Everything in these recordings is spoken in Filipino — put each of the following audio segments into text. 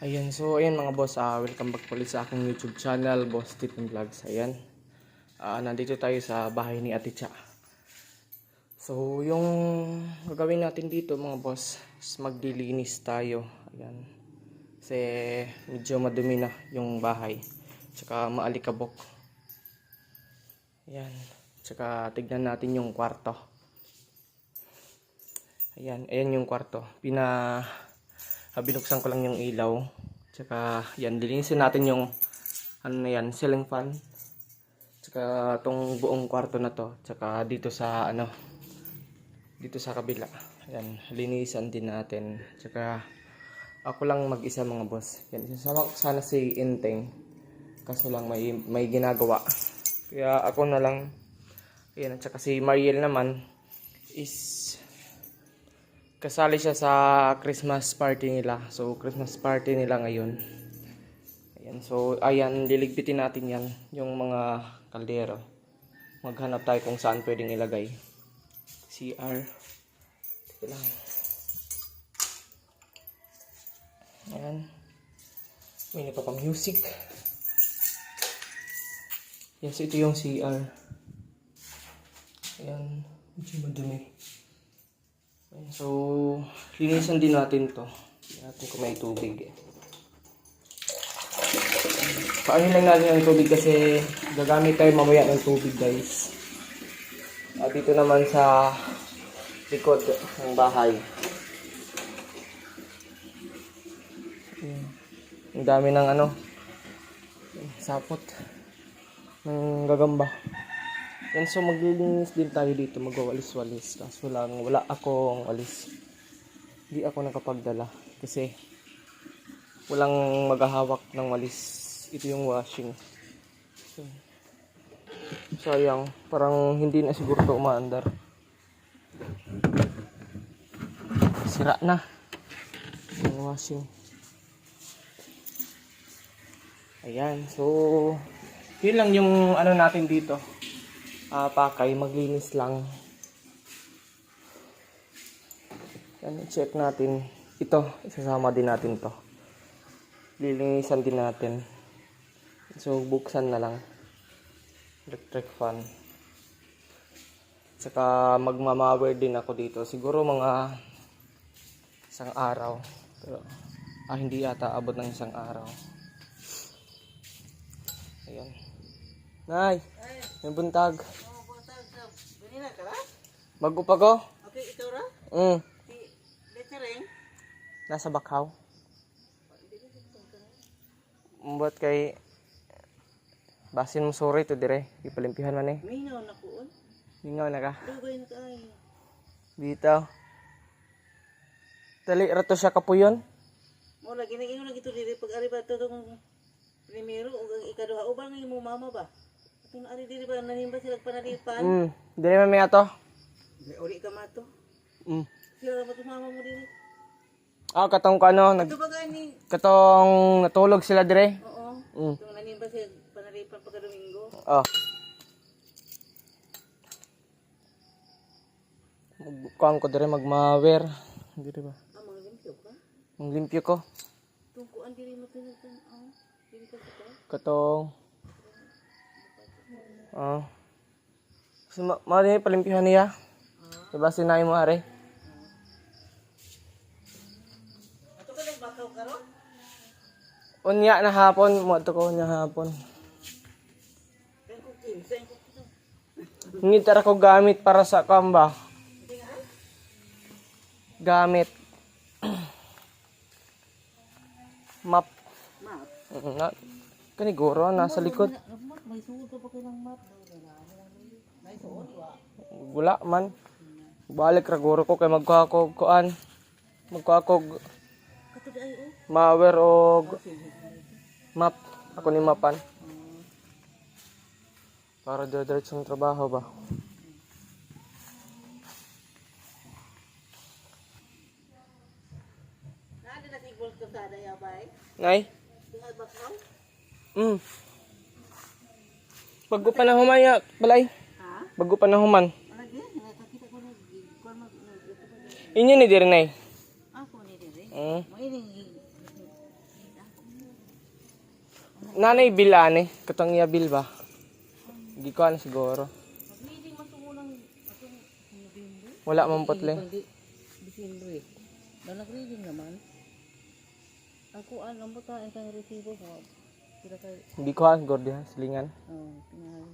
Ayan, so ayan mga boss, ah, welcome back ulit sa aking YouTube channel, Boss Tipin Vlogs. Ayan, Ah, nandito tayo sa bahay ni Ate Cha. So, yung gagawin natin dito mga boss, is magdilinis tayo. Ayan, kasi medyo madumi na yung bahay. Tsaka maalikabok. Ayan, tsaka tignan natin yung kwarto. Ayan, ayan yung kwarto. Pina binuksan ko lang yung ilaw. Tsaka, yan, dilinisin natin yung, ano na yan, ceiling fan. Tsaka, tong buong kwarto na to. Tsaka, dito sa, ano, dito sa kabila. Yan, linisan din natin. Tsaka, ako lang mag-isa mga boss. Yan, isasama ko sana si Inteng. Kaso lang may, may ginagawa. Kaya, ako na lang. Yan, at saka si Mariel naman is kasali siya sa Christmas party nila. So, Christmas party nila ngayon. Ayan, so, ayan, liligpitin natin yan, yung mga kaldero. Maghanap tayo kung saan pwedeng ilagay. CR. Ito lang. Ayan. May nito pa music. Yes, ito yung CR. Ayan, medyo madumi. So, linisan din natin to. Tingnan natin kung may tubig eh. Lang natin ang tubig kasi gagamit tayo mamaya ng tubig guys. At dito naman sa likod ng bahay. Ang dami ng ano, sapot ng gagamba. Yan, so maglilinis din tayo dito, magwawalis-walis. Kaso lang, wala akong walis. Hindi ako nakapagdala. Kasi, walang maghahawak ng walis. Ito yung washing. So, sayang, parang hindi na siguro ito umaandar. Sira na. Yung washing. Ayan, so, yun lang yung ano natin dito ah pakay, maglinis lang. Yan, check natin. Ito, isasama din natin to. Lilinisan din natin. So, buksan na lang. Electric fan. Tsaka magmamawer din ako dito. Siguro mga isang araw. Pero, ah, hindi yata abot ng isang araw. Ayan. Nay, may buntag. Ko? Okay, ito ra? Mm, Si Letering? nasa Bakaw. Umbot kay Basin mo sorry to dire. Ipalimpihan man eh. Minaw na kuon. Lingaw na ka. Dugay na kaayo. Dito. Tali rato siya kapuyon. Mo lagi na ingon lagi to diri pag ari ba to tong primero ang ikaduha uban nga imong mama ba? Kung ari diri ba nanimba sila panalipan? Mm, dire man may ato. Uri ka mato. Mm. Sila ba to mama mo diri? Ah, katong kano nag gani? katong natulog sila dire. Oo. Mm. Kung nanimba sila panalipan pagka Domingo. Oh. Magkuhan ko dire magmawer. Dire ba? Ah, mga limpyo ka? Ang limpyo ko. Tungkuan diri mo tinatan. Ah, diri ka sa Katong Ah. So, ma ma palimpihan niya. Diba sinay mo are? Ato ka nagbakaw karon? Unya na hapon, mo to ko unya hapon. Kaya ko ko ko gamit para sa kamba. Gamit. Map. Map. Mm, Na, kaniguro, nasa likod. Wala man. Balik ra guro ko kay magkuha ko kuan. Ay oh. mawer o map. Ako ni mapan. Para diretso trabaho ba? Nay? Ba? Mm. Bago pa na humaya, balay. Ha? Bago pa na human. Mag Inyo ni dire nay. ako ni dire. Mm. Nanay bil ani, katong iya bil ba? Hindi ko ano siguro. Wala man putle. December. Na nag-reading naman. Ako alam mo ta ang resibo ko. Sila kay Hindi ko ha, siguro di ha, silingan. oh, pinahal.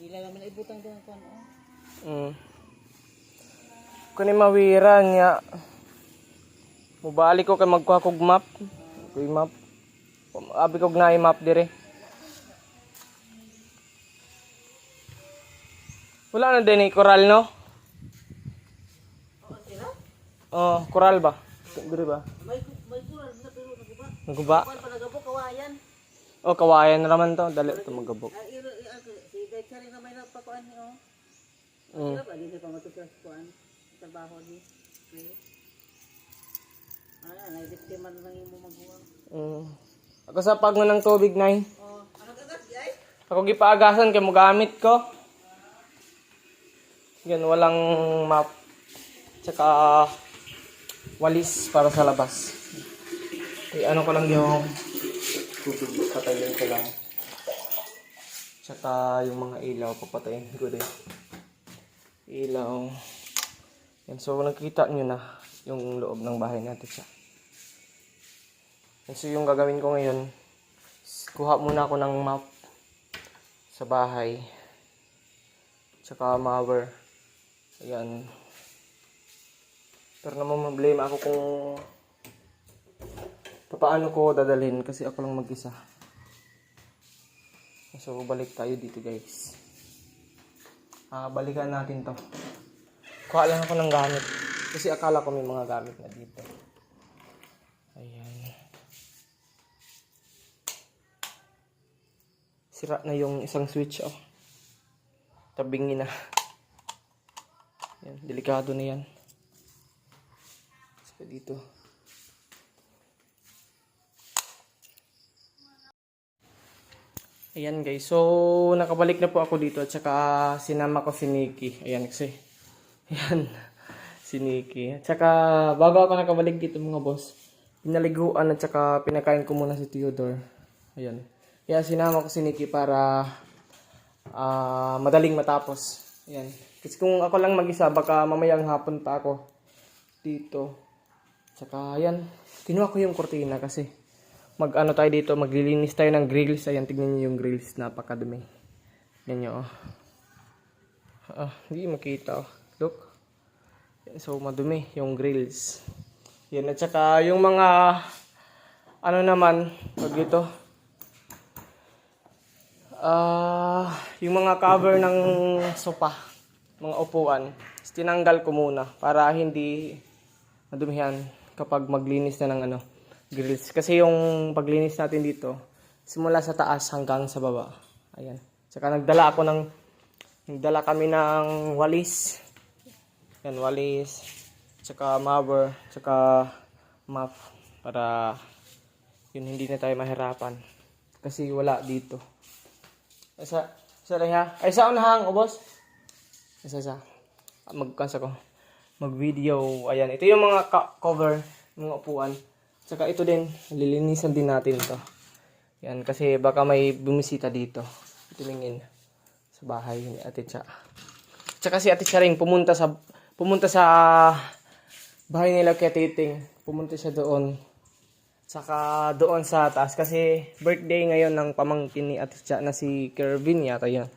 Ila naman na ibutang doon ko ano. Mm. Kung mawira niya, mubalik ko kay magkuha kog map. Kuy map. Abi kog na map dire. Wala na din eh, koral no? Oh, koral ba? Dire ba? May may kural na pero naguba. Kuan pa kawayan. Oh, kawayan na naman to. Dali ito magabok. Ah, iro ako si Chari na may napakuan ni oh. Mm. Sila ba pa matukas kuan? Trabaho ni. Okay. Ah, naibiktima na lang imo magbuwang. Mm. Ako sa pag ng tubig, nay. Oh, ano kagat ay? Ako gipaagasan kay mogamit ko. Yan, walang map. Tsaka walis para sa labas. Eh, ano ko lang yung tubig, patayin ko lang. Tsaka yung mga ilaw, papatayin ko din. Ilaw. Yan, so nakita nyo na yung loob ng bahay natin siya. Yan, so yung gagawin ko ngayon, kuha muna ako ng map sa bahay. Tsaka mower. Ayan. Pero naman problema ako kung paano ko dadalhin kasi ako lang mag-isa. So, balik tayo dito guys. Ah, balikan natin to. Kuha lang ako ng gamit. Kasi akala ko may mga gamit na dito. Ayan. Sira na yung isang switch, oh. Tabingin na. Yan, delikado na yan. So, dito. Ayan guys, so nakabalik na po ako dito at saka sinama ko si Nikki. Ayan kasi. Ayan, si Nikki. At saka bago ako nakabalik dito mga boss, pinaliguan at saka pinakain ko muna si Theodore. Ayan. Kaya sinama ko si Nikki para ah, madaling matapos. Ayan. Kasi kung ako lang mag-isa, baka mamayang hapon pa ako dito. Tsaka, ayan. Kinuha ko yung kortina kasi mag-ano tayo dito, maglilinis tayo ng grills. Ayan, tignan niyo yung grills. Napakadumi. Yan nyo, oh. Ah, hindi makita, oh. Look. So, madumi yung grills. Yan, at saka yung mga ano naman, pag dito, Ah, yung mga cover ng sopa, mga upuan, tinanggal ko muna para hindi madumihan kapag maglinis na ng ano, grills. Kasi yung paglinis natin dito, simula sa taas hanggang sa baba. Ayan. Tsaka nagdala ako ng nagdala kami ng walis. Yan, walis. Tsaka mower, tsaka map para yun hindi na tayo mahirapan. Kasi wala dito. Isa, isa lang ha. Ay, isa unahang, ubos. Isa, isa. Magkansa ko. Mag-video. Ayan. Ito yung mga cover, mga upuan. Saka ito din, lilinisan din natin ito. Yan, kasi baka may bumisita dito. Tumingin sa bahay ni Ate Cha. Tsaka si Ate Cha rin pumunta sa pumunta sa bahay nila kay Titing. Pumunta siya doon. Saka doon sa taas kasi birthday ngayon ng pamangkin ni Ate Cha na si Kervin yata yan.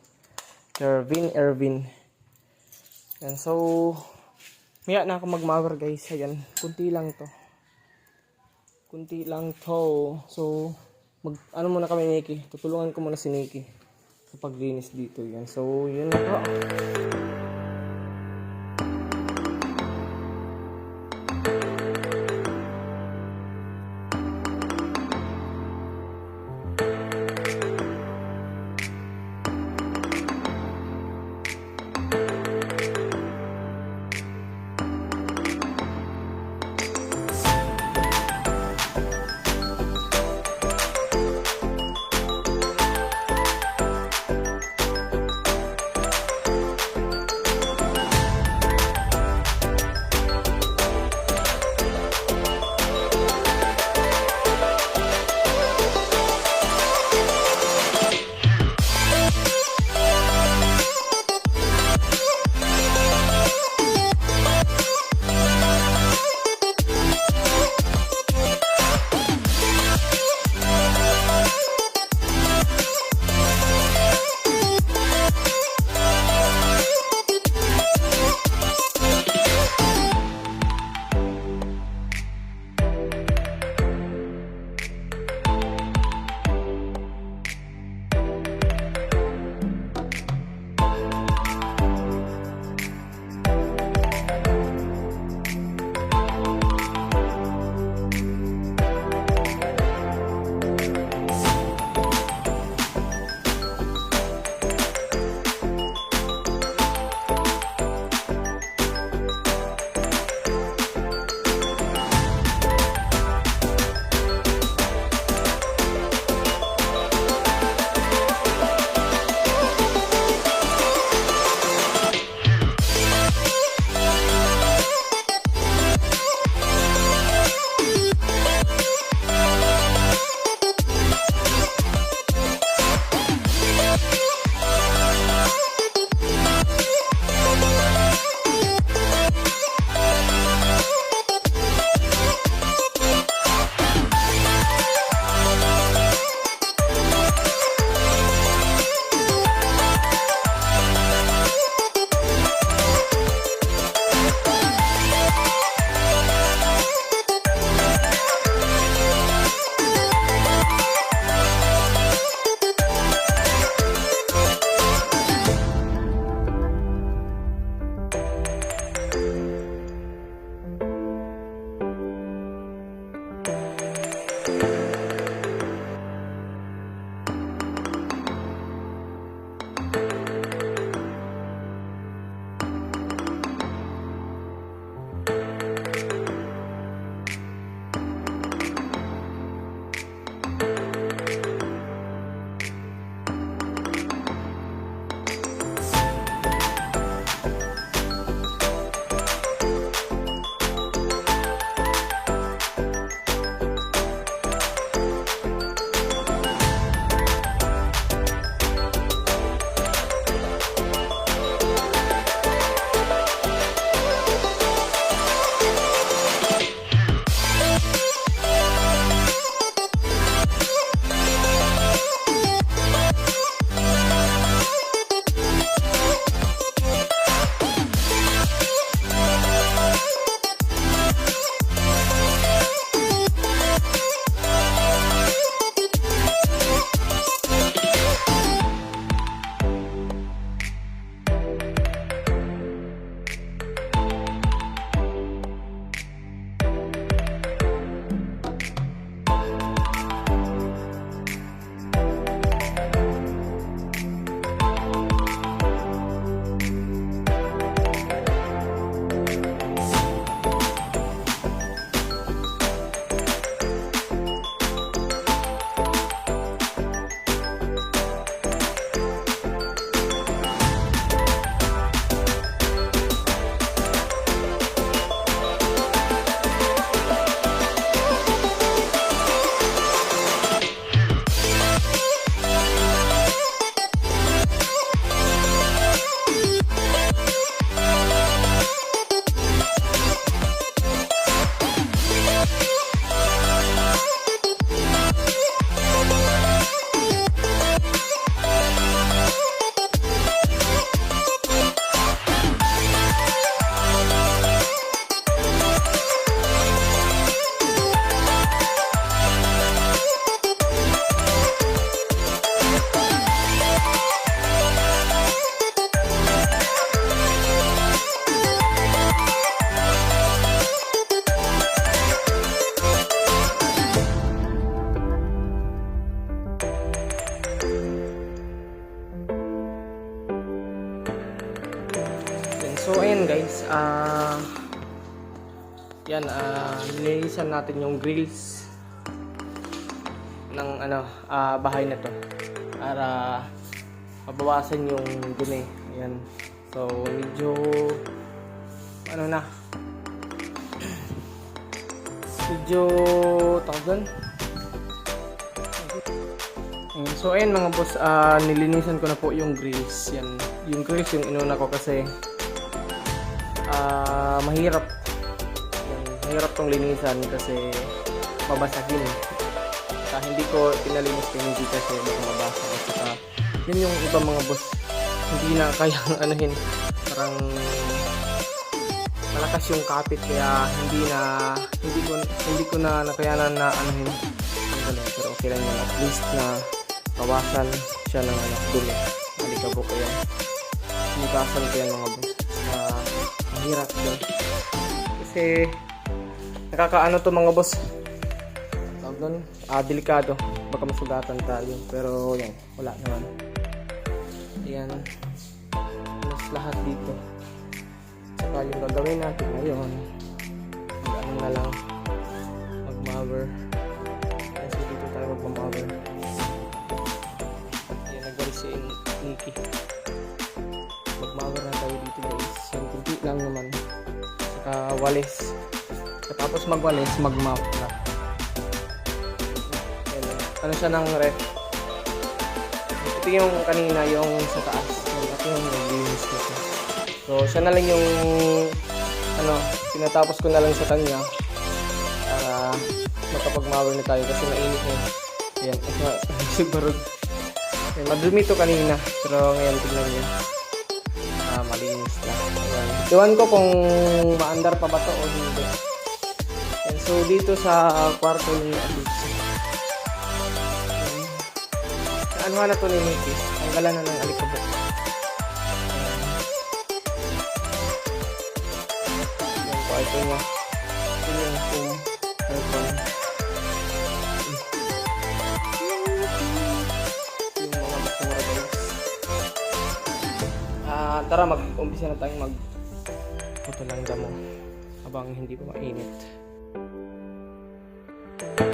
Kervin Ervin. Yan, so maya na ako mag-mower guys. Ayan, kunti lang to. Kunti lang to. So mag ano muna kami ni Nikki. Tutulungan ko muna si Nikki sa paglinis dito yan. So yun na po. Nililisan natin yung grills ng ano ah bahay na to para mabawasan yung dumi. Ayan. So medyo ano na medyo tawag So ayun mga boss, ah, nilinisan ko na po yung grills. Yan, yung grills yung inuna ko kasi ah mahirap. Mahirap tong linisan kasi babasagin. Sa hindi ko pinalinis yung hindi kasi baka mabasa. At saka, yun yung ibang mga boss, hindi na kayang anuhin. Parang malakas yung kapit kaya hindi na hindi ko hindi ko na nakayanan na anuhin. Pero okay lang yan. At least na bawasan siya ng ano, dumi. Alikabok ko yan. Sinikasan ko yan mga boss. Uh, mahirap din. Kasi nakakaano to mga boss. Tawag doon, ah, delikado. Baka masugatan tayo. Pero yan, wala naman. Ayan. Mas lahat dito. Saka yung gagawin natin ngayon, mag ano na lang, mag-mower. Kasi dito tayo mag-mower. Ayan, nag si Nikki. Mag-mower na tayo dito guys. Yan, kunti lang naman. Saka walis. Tapos magwalis, mag-mop na. Yan, ano siya ng ref. Ito yung kanina, yung sa taas. Ito yung nito. So, siya na lang yung ano, pinatapos ko na lang sa kanya para makapag-mower na tayo kasi mainit na. Ayan, ito, siguro. Ayan, madumi to kanina, pero ngayon tignan niyo. Ah, malinis na. Ayan. Iwan ko kung maandar pa ba to o hindi. So, dito sa kwarto ni Abis. Ano na to ni Nikki? Ang gala na ng alikabok. Yan po, ito niya. Ito. Aircon. Yung guys. Ah, tara mag-umpisa na tayong mag puto ng damo habang hindi pa mainit. Thank you.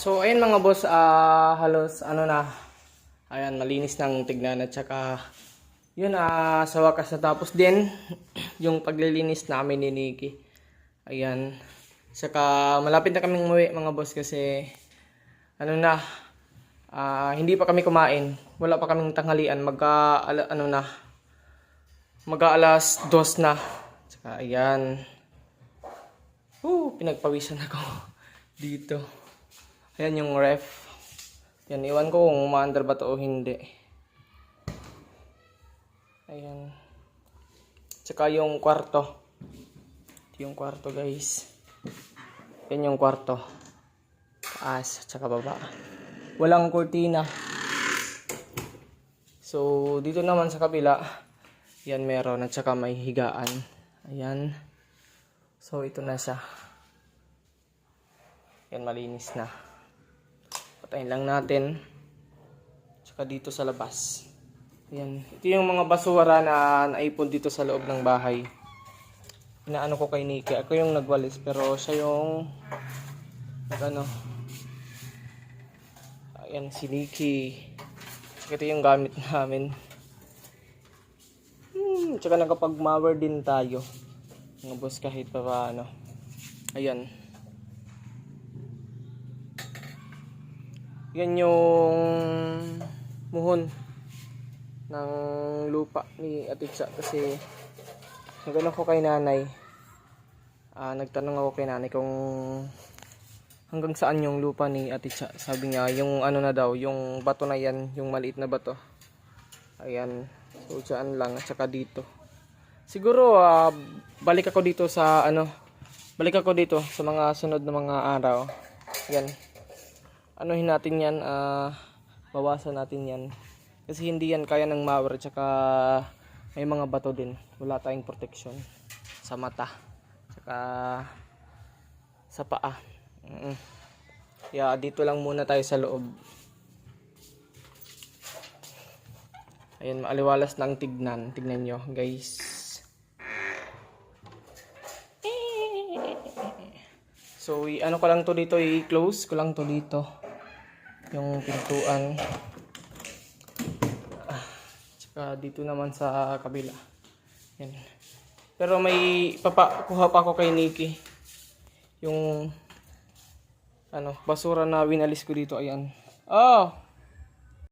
So ayun mga boss, ah halos ano na, ayan, malinis ng tignan at saka, yun, ah sa wakas natapos din yung paglilinis namin ni Nikki. Ayan. Saka malapit na kaming umuwi mga boss kasi, ano na, ah hindi pa kami kumain. Wala pa kaming tanghalian. Magka, ano na, magka alas dos na. Saka ayan. Woo, pinagpawisan ako dito. Ayan yung ref. Yan, iwan ko kung umaandar ba to o hindi. Ayan. Tsaka yung kwarto. Ito yung kwarto guys. Yan yung kwarto. Taas, tsaka baba. Walang kurtina. So, dito naman sa kabila, yan meron at saka may higaan. Ayan. So, ito na siya. Yan, malinis na. Patayin lang natin. Tsaka dito sa labas. Yan. Ito yung mga basura na naipon dito sa loob ng bahay. Inaano ko kay Nikki. Ako yung nagwalis pero siya yung nag ano. Ayan si Nikki. Ito yung gamit namin. Hmm, tsaka nakapag-mower din tayo. Mga kahit pa paano. Ayan. Yan yung muhon ng lupa ni Atitsa kasi nagano ko kay nanay. Ah, nagtanong ako kay nanay kung hanggang saan yung lupa ni Atitsa. Sabi niya, yung ano na daw, yung bato na yan, yung maliit na bato. Ayan. So, dyan lang. At saka dito. Siguro, ah, balik ako dito sa, ano, balik ako dito sa mga sunod na mga araw. Yan. Anuhin natin yan, ah, bawasan natin yan. Kasi hindi yan kaya ng mower. At saka, may mga bato din. Wala tayong protection sa mata. Saka, sa paa. Mm. Yeah, dito lang muna tayo sa loob. Ayan, maaliwalas ng tignan. Tignan nyo, guys. So, ano ko lang to dito, i-close ko lang to dito. Yung pintuan. Ah, Tsaka dito naman sa kabila. Yan. Pero may papakuha pa ako kay Nikki. Yung ano, basura na winalis ko dito, ayan. Oh!